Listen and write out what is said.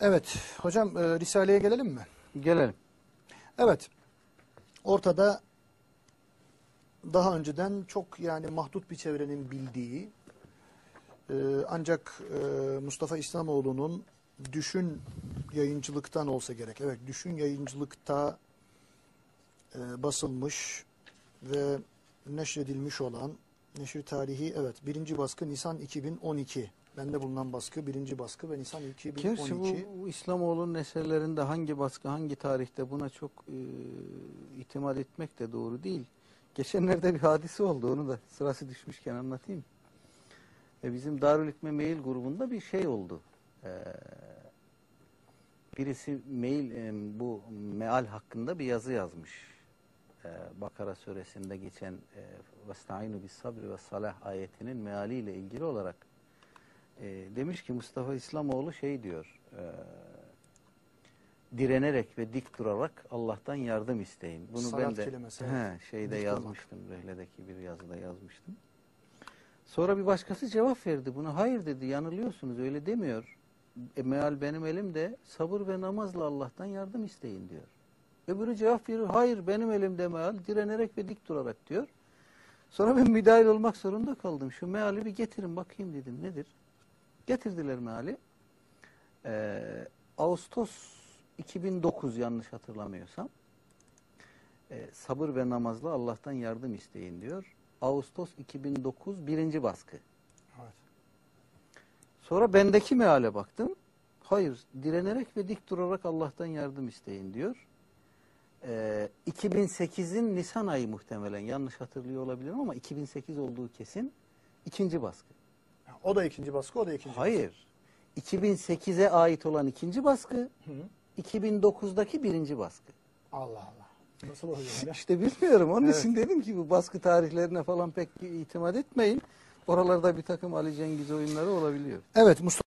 Evet hocam e, Risale'ye gelelim mi? Gelelim. Evet ortada daha önceden çok yani mahdut bir çevrenin bildiği e, ancak e, Mustafa İslamoğlu'nun düşün yayıncılıktan olsa gerek. Evet düşün yayıncılıkta e, basılmış ve neşredilmiş olan neşir tarihi evet birinci baskı Nisan 2012. Bende bulunan baskı birinci baskı ve Nisan 2012. Gerçi bu, bu İslamoğlu'nun eserlerinde hangi baskı, hangi tarihte buna çok e, itimat etmek de doğru değil. Geçenlerde bir hadise oldu, onu da sırası düşmüşken anlatayım. E, bizim Darül Hikme Mail grubunda bir şey oldu. E, birisi mail e, bu meal hakkında bir yazı yazmış. Ee, Bakara suresinde geçen e, "Vestainu bis ve salah" ayetinin mealiyle ilgili olarak e, demiş ki Mustafa İslamoğlu şey diyor e, direnerek ve dik durarak Allah'tan yardım isteyin. Bunu Salat ben de kelimesi, he, şeyde yazmıştım. Olmak. Rehledeki bir yazıda yazmıştım. Sonra bir başkası cevap verdi buna. Hayır dedi yanılıyorsunuz öyle demiyor. E, meal benim elimde sabır ve namazla Allah'tan yardım isteyin diyor. Öbürü cevap veriyor, hayır benim elimde meal, direnerek ve dik durarak diyor. Sonra ben müdahil olmak zorunda kaldım. Şu meali bir getirin bakayım dedim, nedir? Getirdiler meali. Ee, Ağustos 2009 yanlış hatırlamıyorsam. Ee, sabır ve namazla Allah'tan yardım isteyin diyor. Ağustos 2009 birinci baskı. Evet. Sonra bendeki meale baktım. Hayır, direnerek ve dik durarak Allah'tan yardım isteyin diyor. Ee, 2008'in Nisan ayı muhtemelen yanlış hatırlıyor olabilirim ama 2008 olduğu kesin. ikinci baskı. O da ikinci baskı, o da ikinci Hayır. 2008'e ait olan ikinci baskı. Hı. 2009'daki birinci baskı. Allah Allah. Nasıl oluyor öyle? İşte bilmiyorum. Onun Evet. için dedim ki bu baskı tarihlerine falan pek itimat etmeyin. Oralarda bir takım Ali Cengiz oyunları olabiliyor. Evet Mustafa